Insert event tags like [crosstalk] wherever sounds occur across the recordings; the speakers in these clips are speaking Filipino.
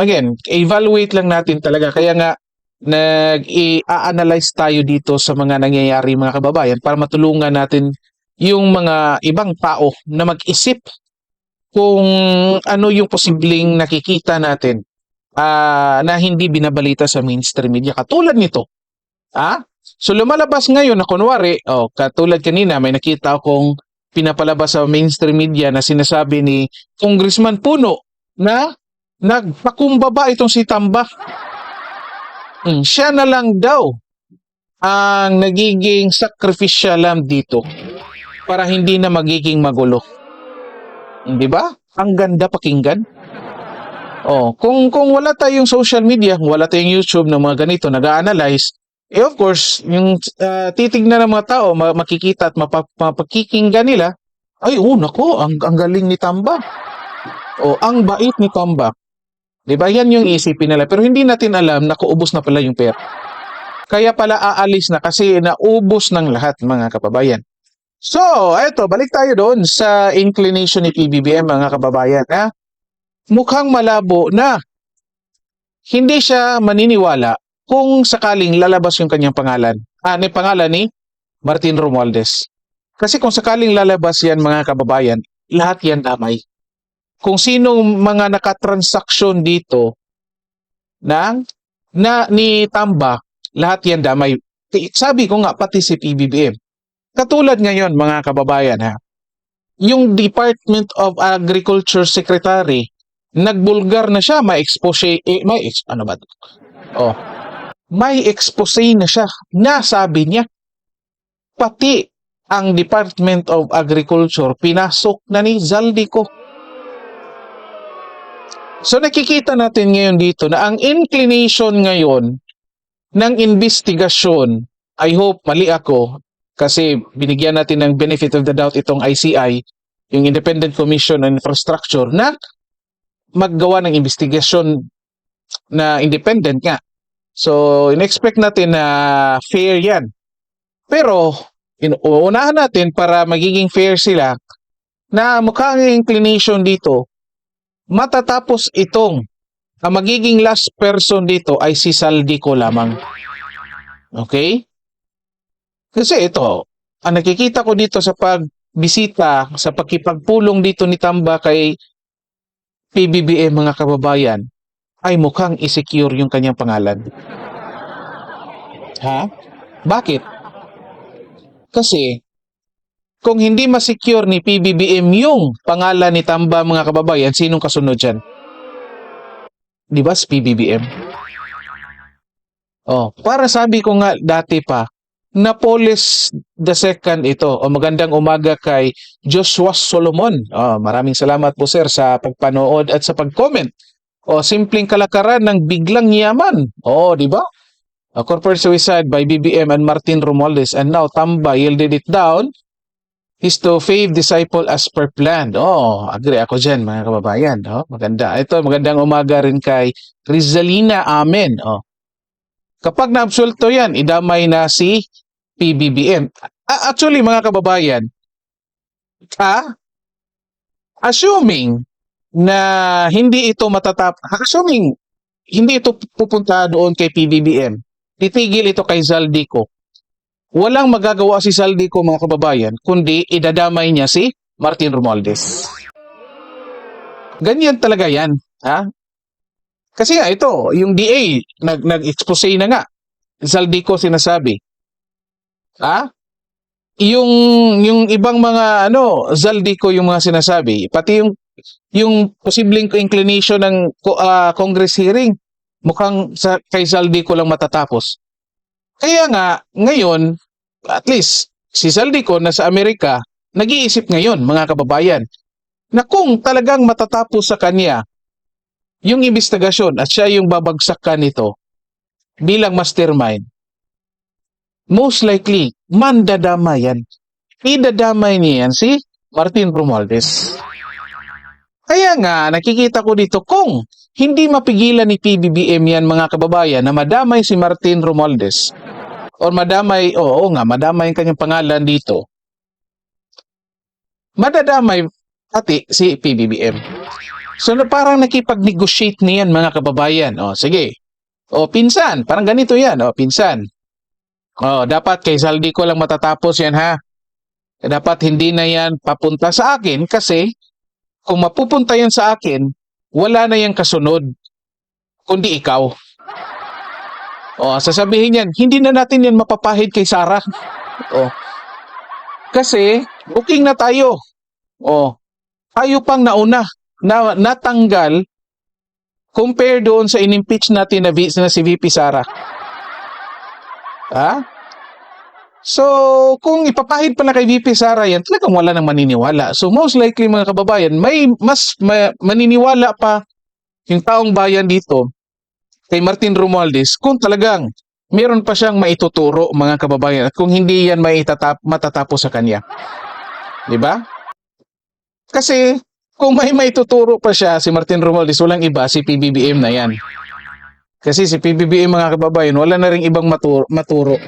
again, evaluate lang natin talaga. Kaya nga, nag-i-analyze tayo dito sa mga nangyayari mga kababayan para matulungan natin yung mga ibang tao na mag-isip kung ano yung posibleng nakikita natin ah, na hindi binabalita sa mainstream media. Katulad nito. Ah? So lumalabas ngayon na kunwari, oh, katulad kanina may nakita akong pinapalabas sa mainstream media na sinasabi ni Congressman Puno na nagpakumbaba itong si Tamba. Hmm, siya na lang daw ang nagiging sacrificial lamb dito para hindi na magiging magulo. Di ba? Ang ganda pakinggan. Oh, kung kung wala tayong social media, wala tayong YouTube ng mga ganito nag-analyze, eh of course, yung ah, titignan ng mga tao, ma- makikita at mapa- mapakikinggan nila, ay oh nako, ang, ang galing ni Tamba. O ang bait ni Tamba. 'Di ba? Yan yung isipin nila. Pero hindi natin alam na kuubos na pala yung pera. Kaya pala aalis na kasi naubos ng lahat mga kababayan. So, eto, balik tayo doon sa inclination ni PBBM mga kababayan. Ha? Mukhang malabo na hindi siya maniniwala kung sakaling lalabas yung kanyang pangalan. Ah, pangalan ni Martin Romualdez. Kasi kung sakaling lalabas yan mga kababayan, lahat yan damay. Kung sino mga nakatransaksyon dito ng na ni Tamba, lahat yan damay. Sabi ko nga pati si PBBM. Katulad ngayon mga kababayan ha, yung Department of Agriculture Secretary, nagbulgar na siya, may expose, eh, may, ex- ano ba? to? Oh, may expose na siya. Nasabi niya, pati ang Department of Agriculture, pinasok na ni Zaldico. So nakikita natin ngayon dito na ang inclination ngayon ng investigasyon, I hope mali ako, kasi binigyan natin ng benefit of the doubt itong ICI, yung Independent Commission on Infrastructure, na maggawa ng investigasyon na independent nga. So, in-expect natin na fair yan. Pero, in, uunahan natin para magiging fair sila na mukhang ang inclination dito, matatapos itong ang magiging last person dito ay si Saldico lamang. Okay? Kasi ito, ang nakikita ko dito sa pagbisita, sa pagkipagpulong dito ni Tamba kay PBBM mga kababayan, ay mukhang isecure yung kanyang pangalan. Ha? Bakit? Kasi, kung hindi ma-secure ni PBBM yung pangalan ni Tamba mga kababayan, sinong kasunod dyan? Di ba si PBBM? Oh, para sabi ko nga dati pa, Napoles the second ito. O magandang umaga kay Joshua Solomon. Oh, maraming salamat po sir sa pagpanood at sa pag-comment. O simpleng kalakaran ng biglang yaman. Oh, di ba? Corporate suicide by BBM and Martin Romualdez and now Tamba yielded it down is to fave disciple as per planned. Oh, agree ako dyan mga kababayan. Oh, maganda. Ito, magandang umaga rin kay Rizalina Amen. Oh. Kapag naabsulto yan, idamay na si PBBM. Actually, mga kababayan, ah, assuming na hindi ito matatap, assuming hindi ito pupunta doon kay PBBM, titigil ito kay Zaldico, walang magagawa si Zaldico mga kababayan, kundi idadamay niya si Martin Romualdez. Ganyan talaga yan. Ha? Kasi nga ito, yung DA, nag, nag-expose na nga. Zaldico sinasabi. Ha? Yung, yung ibang mga, ano, Zaldico yung mga sinasabi. Pati yung, yung posibleng inclination ng ah, Congress hearing, mukhang sa, kay Zaldico lang matatapos. Kaya nga, ngayon, at least, si Zaldico na sa Amerika, nag-iisip ngayon, mga kababayan, na kung talagang matatapos sa kanya yung investigasyon at siya yung babagsakan nito bilang mastermind, most likely, mandadama yan. Idadamay niya yan si Martin Romualdez. Kaya nga, nakikita ko dito kung hindi mapigilan ni PBBM yan mga kababayan na madamay si Martin Romualdez or madamay, oo nga, madamay ang kanyang pangalan dito, madadamay pati si PBBM. So parang nakipag-negotiate niyan mga kababayan. O sige. O pinsan, parang ganito yan. O pinsan. O dapat kay Saldi ko lang matatapos yan ha. Dapat hindi na yan papunta sa akin kasi kung mapupunta yan sa akin, wala na yung kasunod kundi ikaw. O, sasabihin yan, hindi na natin yan mapapahid kay Sarah. O, kasi, booking na tayo. O, tayo pang nauna na natanggal compare doon sa inimpeach natin na, na si VP Sara. Ha? So, kung ipapahid pala kay VP Sara yan, talagang wala nang maniniwala. So, most likely mga kababayan, may mas ma- maniniwala pa yung taong bayan dito kay Martin Romualdez kung talagang meron pa siyang maituturo mga kababayan at kung hindi yan maitatap, matatapos sa kanya. Di ba? Kasi kung may maituturo pa siya si Martin Romualdez, walang iba, si PBBM na yan. Kasi si PBBM mga kababayan, wala na rin ibang maturo. maturo.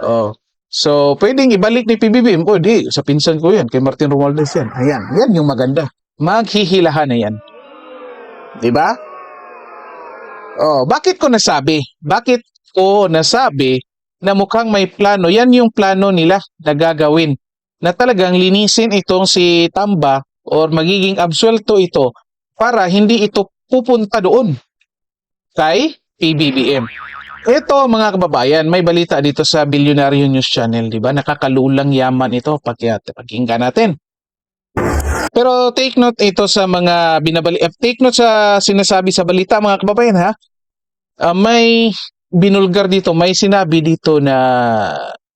Oh. So, pwedeng ibalik ni PBBM. O, di, sa pinsan ko yan, kay Martin Romualdez yan. Ayan, yan yung maganda. Maghihilahan na yan. Di ba? Oh, bakit ko nasabi? Bakit ko nasabi na mukhang may plano? Yan yung plano nila na gagawin. Na talagang linisin itong si Tamba or magiging absuelto ito para hindi ito pupunta doon kay PBBM. Ito mga kababayan, may balita dito sa Bilyonaryo News Channel, di ba? Nakakalulang yaman ito pag pakinggan natin. Pero take note ito sa mga binabali eh, take note sa sinasabi sa balita mga kababayan ha. Ah, may binulgar dito, may sinabi dito na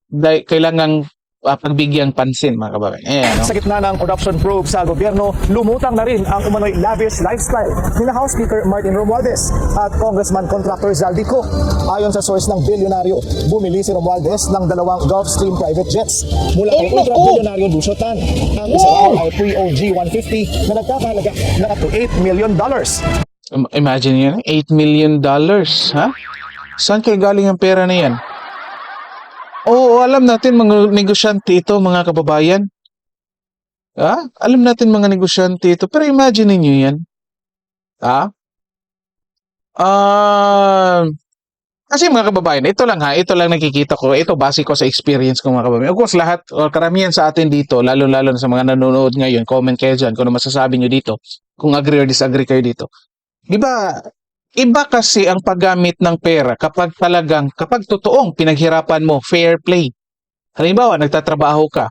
dai- kailangang pagbigyang pansin mga kababayan. Ayan, no? Sa gitna ng corruption probe sa gobyerno, lumutang na rin ang umano'y lavish lifestyle ni House Speaker Martin Romualdez at Congressman Contractor Zaldico. Ayon sa source ng bilyonaryo, bumili si Romualdez ng dalawang Gulfstream private jets mula kay Oh, naku! ultra-bilyonaryo Lucio Tan. Ang isa raw ay pre-OG 150 na nagkakahalaga ng up to 8 million dollars. Im- Imagine yan, 8 million dollars, ha? Saan kayo galing ang pera na yan? Oo, alam natin mga negosyante ito, mga kababayan. Ha? Alam natin mga negosyante ito, pero imagine niyo yan. Ha? Ah, kasi mga kababayan, ito lang ha, ito lang nakikita ko, ito base ko sa experience ko mga kababayan. Of course, lahat, o karamihan sa atin dito, lalo-lalo na sa mga nanonood ngayon, comment kayo dyan kung ano masasabi nyo dito, kung agree or disagree kayo dito. Di ba, iba kasi ang paggamit ng pera kapag talagang, kapag totoong pinaghirapan mo, fair play. Halimbawa, nagtatrabaho ka,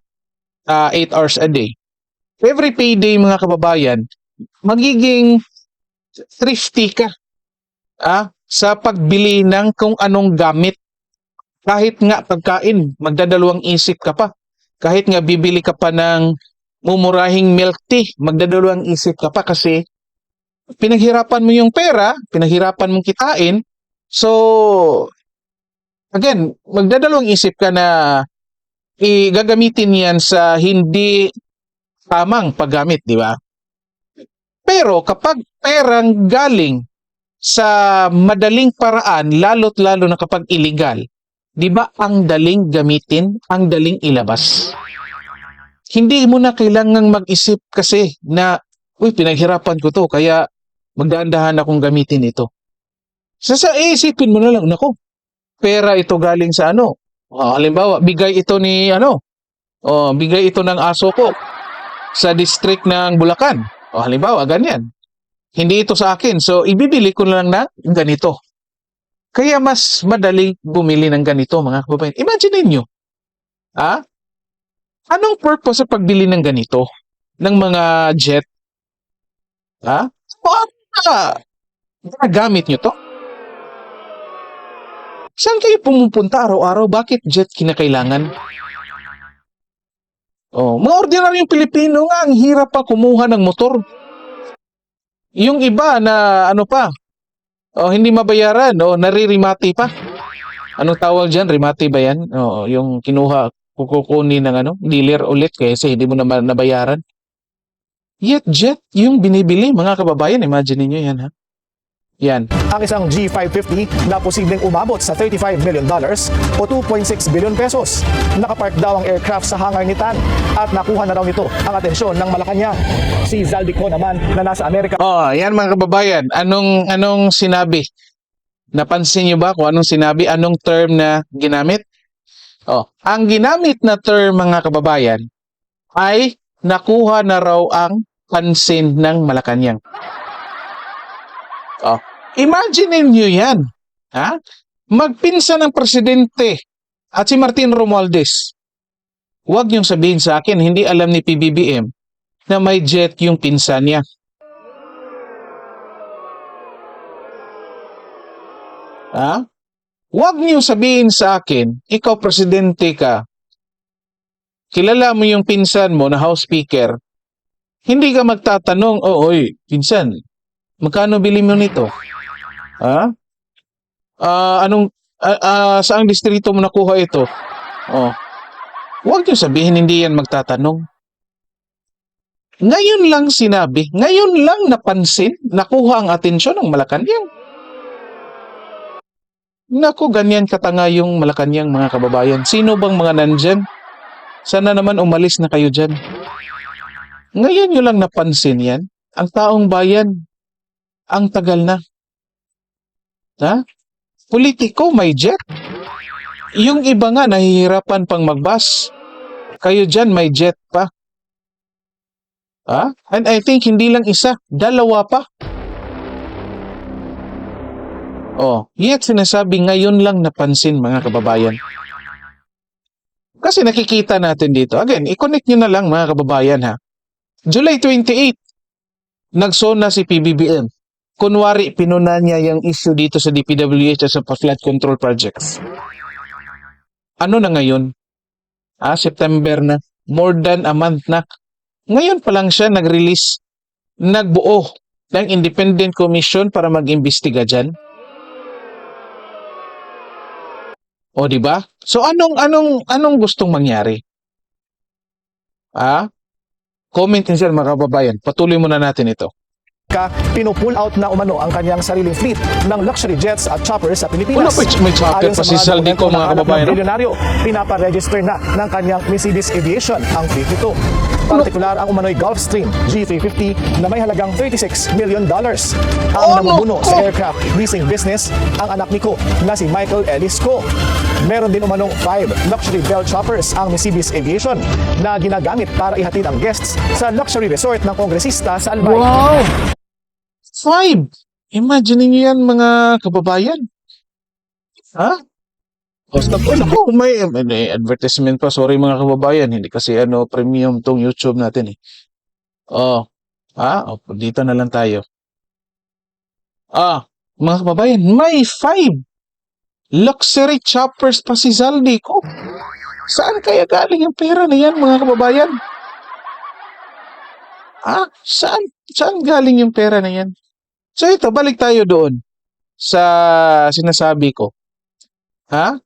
8 hours a day. Every payday, mga kababayan, magiging thrifty ka ah, sa pagbili ng kung anong gamit. Kahit nga pagkain, magdadalawang isip ka pa. Kahit nga bibili ka pa ng mumurahing milk tea, magdadalawang isip ka pa kasi pinaghirapan mo yung pera, pinaghirapan mong kitain. So, again, magdadalawang isip ka na igagamitin yan sa hindi tamang paggamit, di ba? Pero kapag perang galing sa madaling paraan, lalo't lalo na kapag illegal, di ba ang daling gamitin, ang daling ilabas? Hindi mo na kailangang mag-isip kasi na, uy, pinaghirapan ko to, kaya magdahan-dahan akong gamitin ito. Sa sa isipin mo na lang, nako, pera ito galing sa ano? Ah, halimbawa, bigay ito ni ano? Oh, bigay ito ng aso ko sa district ng Bulacan. O halimbawa, ganyan. Hindi ito sa akin. So, ibibili ko lang na ganito. Kaya mas madali bumili ng ganito, mga kababayan. Imagine ninyo. Ha? Anong purpose sa pagbili ng ganito? Ng mga jet? Ha? Bakit gamit nyo to? Saan kayo pumupunta araw-araw? Bakit jet kinakailangan? Oh, mga ordinaryong Pilipino nga, ang hirap pa kumuha ng motor. Yung iba na ano pa, oh, hindi mabayaran, oh, naririmati pa. Anong tawag dyan? Rimati ba yan? Oo, yung kinuha, kukukunin ng ano, dealer ulit kasi hindi mo naman nabayaran. Yet jet, yung binibili, mga kababayan, imagine niyo yan ha. Yan. ang isang G550 na posibleng umabot sa 35 million dollars o 2.6 billion pesos. Nakapark daw ang aircraft sa hangar ni Tan at nakuha na raw nito ang atensyon ng Malacanang. Si Zaldico naman na nasa Amerika Oh, yan mga kababayan. Anong anong sinabi? Napansin niyo ba kung anong sinabi? Anong term na ginamit? Oh, ang ginamit na term mga kababayan ay nakuha na raw ang pansin ng Malacanang. Oh, imagine niyo 'yan. Ha? Magpinsa ng presidente at si Martin Romualdez. Huwag niyong sabihin sa akin, hindi alam ni PBBM na may jet yung pinsan niya. Ha? Huwag niyo sabihin sa akin, ikaw presidente ka, kilala mo yung pinsan mo na house speaker, hindi ka magtatanong, oh, oy, pinsan, magkano bili mo nito? Ha? Ah, anong, ah, ah, saang distrito mo nakuha ito? Oh. Huwag niyo sabihin hindi yan magtatanong. Ngayon lang sinabi, ngayon lang napansin, nakuha ang atensyon ng Malacanang. Naku, ganyan katanga yung Malacanang mga kababayan. Sino bang mga nandyan? Sana naman umalis na kayo dyan. Ngayon nyo lang napansin yan. Ang taong bayan, ang tagal na. Ha? Politiko may jet. Yung iba nga nahihirapan pang magbus. Kayo dyan may jet pa. Ha? And I think hindi lang isa, dalawa pa. Oh, yet sinasabi ngayon lang napansin mga kababayan. Kasi nakikita natin dito. Again, i-connect nyo na lang mga kababayan ha. July 28, nagsona si PBBM. Kunwari, pinuna niya yung issue dito sa DPWH sa flood control projects. Ano na ngayon? Ah, September na. More than a month na. Ngayon pa lang siya nag-release, nagbuo ng independent commission para mag-imbestiga dyan. O, di ba? So, anong, anong, anong gustong mangyari? Ah? Comment din sir, mga kababayan. Patuloy muna natin ito. ka, pinupull out na umano ang kanyang sariling fleet ng luxury jets at choppers sa Pilipinas. Wala pa, may chopper Ayon pa sa si mga Saldico, mga kababayan, ng no? bilyonaryo, pinaparegister na ng kanyang Mercedes Aviation ang fleet nito. Partikular ang umano'y Gulfstream G350 na may halagang 36 million dollars. Oh, Ang namumuno no. sa aircraft leasing business ang anak ni Ko na si Michael Ellis Ko. Meron din umanong 5 luxury Bell choppers ang Mercedes Aviation na ginagamit para ihatid ang guests sa luxury resort ng kongresista sa Albay. Wow! Five! Imagine niyo yan, mga kababayan. Ha? Basta po, naku, may, may advertisement pa. Sorry mga kababayan, hindi kasi ano, premium tong YouTube natin eh. Oh, ah, oh, dito na lang tayo. Ah, mga kababayan, may five luxury choppers pa si Zaldi ko. Saan kaya galing yung pera na yan, mga kababayan? Ah, saan, saan galing yung pera na yan? So ito, balik tayo doon sa sinasabi ko. Ha?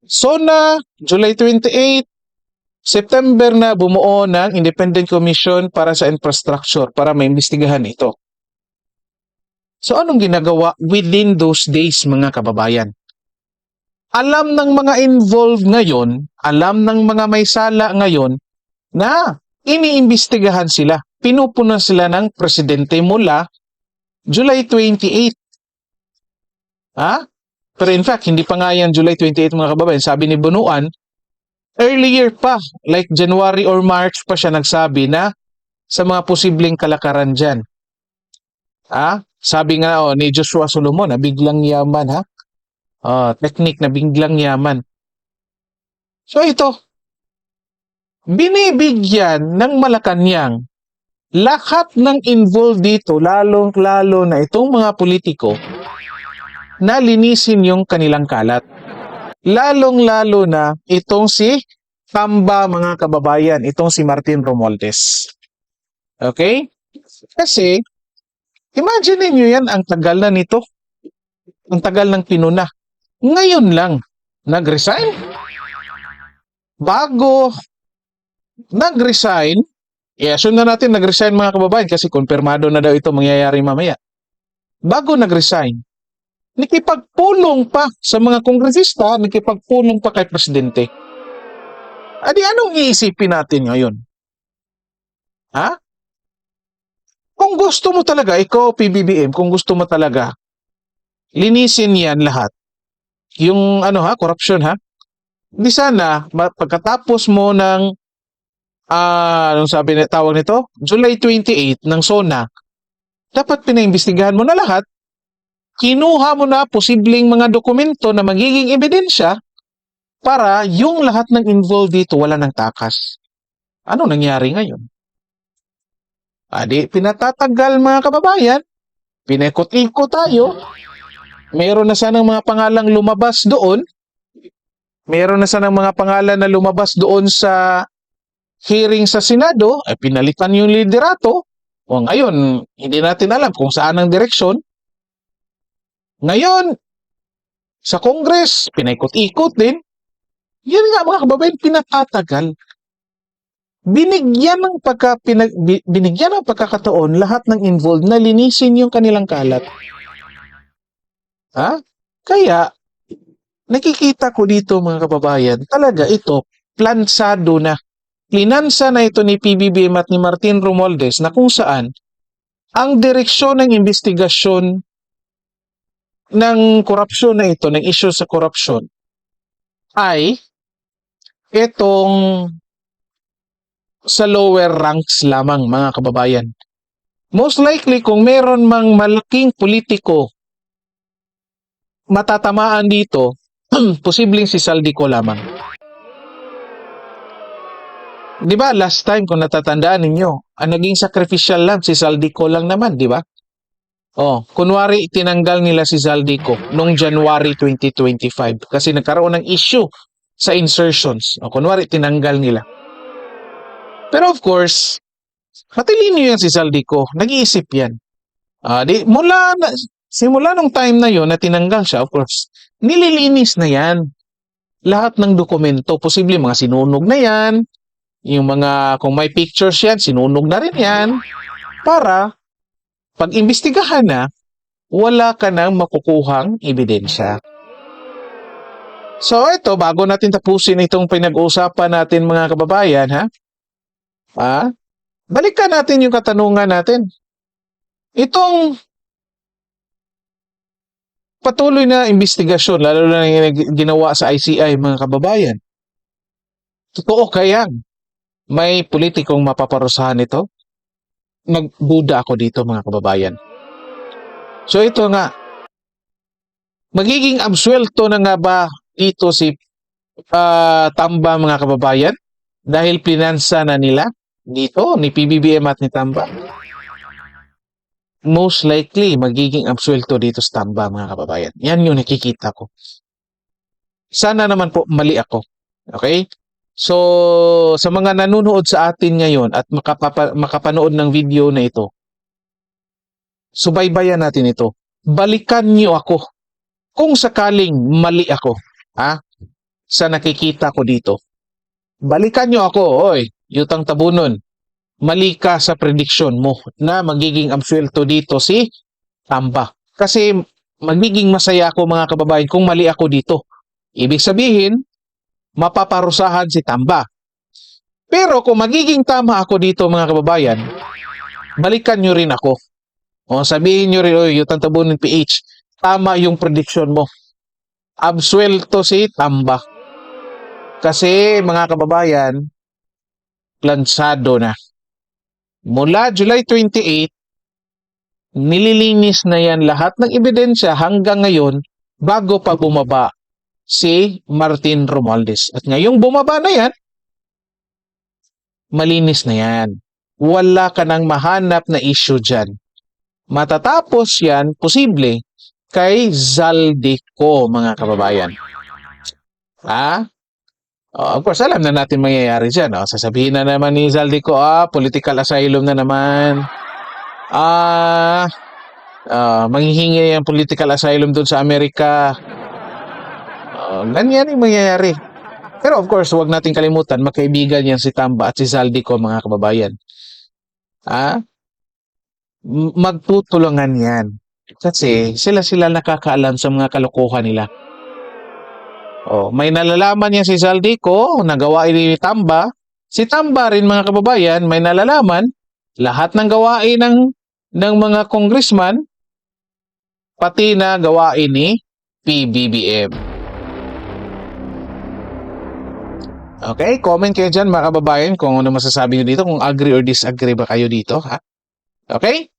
SONA, July 28, September na bumuo ng Independent Commission para sa infrastructure para maimbestigahan ito. So anong ginagawa within those days mga kababayan? Alam ng mga involved ngayon, alam ng mga may sala ngayon na iniimbestigahan sila. Pinupuna sila ng presidente mula July 28. Ha? Pero in fact, hindi pa nga yan July 28 mga kababayan. Sabi ni Bunuan, earlier pa, like January or March pa siya nagsabi na sa mga posibleng kalakaran dyan. Ha? Sabi nga oh, ni Joshua Solomon, na biglang yaman ha? Oh, technique na biglang yaman. So ito, binibigyan ng Malacanang lahat ng involved dito, lalong-lalo na itong mga politiko, na linisin yung kanilang kalat. Lalong-lalo na itong si Tamba mga kababayan, itong si Martin Romualdez. Okay? Kasi, imagine niyo yan, ang tagal na nito. Ang tagal ng pinuna. Ngayon lang, nag-resign. Bago nag-resign, i-assume na natin nag-resign mga kababayan kasi konfirmado na daw ito mangyayari mamaya. bago nag-resign, nakipagpulong pa sa mga kongresista, nakipagpulong pa kay presidente. Adi anong iisipin natin ngayon? Ha? Kung gusto mo talaga, ikaw PBBM, kung gusto mo talaga, linisin yan lahat. Yung ano ha, corruption ha. Di sana, pagkatapos mo ng, ah, anong sabi na tawag nito? July 28 ng SONA, dapat pinaimbestigahan mo na lahat. Kinuha mo na posibleng mga dokumento na magiging ebidensya para yung lahat ng involved dito wala ng takas. Ano nangyari ngayon? Adi, pinatatagal mga kababayan. Pinekot-ikot tayo. Meron na sanang mga pangalang lumabas doon. Meron na sanang mga pangalan na lumabas doon sa hearing sa Senado. Ay pinalitan yung liderato. O ngayon, hindi natin alam kung saan ang direksyon. Ngayon, sa Congress, pinaikot-ikot din. Yan nga mga kababayan, pinatatagal. Binigyan ng pagka, pinag, bi- binigyan ng pagkakataon lahat ng involved na linisin yung kanilang kalat. Ha? Kaya, nakikita ko dito mga kababayan, talaga ito, plansado na. Plinansa na ito ni PBBM at ni Martin Romualdez na kung saan ang direksyon ng investigasyon ng korupsyon na ito, ng issue sa korupsyon, ay itong sa lower ranks lamang mga kababayan. Most likely kung meron mang malaking politiko matatamaan dito, [clears throat] posibleng si Saldico lamang. 'Di ba last time kung natatandaan ninyo, ang naging sacrificial lang si Saldico lang naman, 'di ba? Oh, kunwari tinanggal nila si Zaldico noong January 2025 kasi nagkaroon ng issue sa insertions. O kunwari tinanggal nila. Pero of course, matalino yan si Zaldico. Nag-iisip yan. Ah, di, mula na, simula nung time na yon na tinanggal siya, of course, nililinis na yan. Lahat ng dokumento, posible mga sinunog na yan, yung mga, kung may pictures yan, sinunog na rin yan, para pag imbestigahan na, wala ka nang makukuhang ebidensya. So ito, bago natin tapusin itong pinag-uusapan natin mga kababayan, ha? Ha? Balikan natin yung katanungan natin. Itong patuloy na investigasyon, lalo na yung ginawa sa ICI mga kababayan. Totoo kayang may politikong mapaparusahan ito? Nagduda ako dito mga kababayan. So ito nga, magiging absuelto na nga ba dito si ah, Tamba mga kababayan? Dahil pinansa na nila dito ni PBBM at ni Tamba. Most likely, magiging absuelto dito sa Tamba mga kababayan. Yan yung nakikita ko. Sana naman po mali ako. Okay? So, sa mga nanonood sa atin ngayon at makapanood ng video na ito, subaybayan natin ito. Balikan niyo ako kung sakaling mali ako, ha? Sa nakikita ko dito. Balikan niyo ako, oy, yutang tabunon. Mali ka sa prediction mo na magiging absuelto dito si Tamba. Kasi magiging masaya ako mga kababayan kung mali ako dito. Ibig sabihin, mapaparusahan si Tamba. Pero kung magiging tama ako dito mga kababayan, balikan nyo rin ako. O sabihin nyo rin, oy, yung tantabunin PH, tama yung prediction mo. Absuelto si Tamba. Kasi mga kababayan, plansado na. Mula July 28, nililinis na yan lahat ng ebidensya hanggang ngayon bago pa bumaba si Martin Romualdez. At ngayong bumaba na yan, malinis na yan. Wala ka nang mahanap na issue dyan. Matatapos yan, posible, kay Zaldico, mga kababayan. Ha? Oh, of course, alam na natin mangyayari dyan. Oh. Sasabihin na naman ni Zaldico, ah, political asylum na naman. Ah, ah, manghihingi ang political asylum doon sa Amerika. Oh, ganyan yung mangyayari. Pero of course, huwag nating kalimutan, magkaibigan yan si Tamba at si Zaldico, mga kababayan. M- Magtutulungan yan. Kasi sila-sila nakakaalam sa mga kalokohan nila. Oh, may nalalaman yan si Zaldico na gawain ni Tamba. Si Tamba rin mga kababayan, may nalalaman lahat ng gawain ng ng mga congressman pati na gawain ni PBBM. Okay, comment kayo dyan mga kababayan kung ano masasabi nyo dito, kung agree or disagree ba kayo dito, ha? Okay?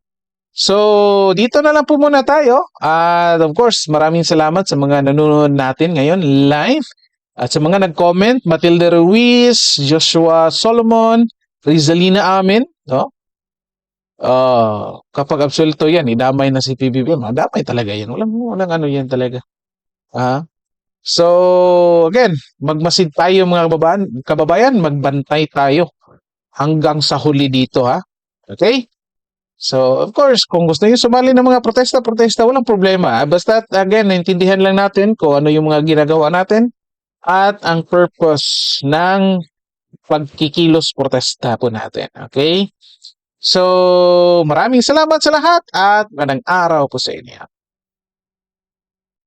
So, dito na lang po muna tayo. At of course, maraming salamat sa mga nanonood natin ngayon live. At sa mga nag-comment, Matilde Ruiz, Joshua Solomon, Rizalina Amin, no? Ah, kapag absoluto yan, idamay na si PBBM. Damay talaga yan. Walang, walang ano yan talaga. Ah. So, again, magmasid tayo mga kababayan, kababayan, magbantay tayo hanggang sa huli dito, ha? Okay? So, of course, kung gusto niyo sumali ng mga protesta, protesta, walang problema. Basta, again, naintindihan lang natin kung ano yung mga ginagawa natin at ang purpose ng pagkikilos protesta po natin. Okay? So, maraming salamat sa lahat at magandang araw po sa inyo.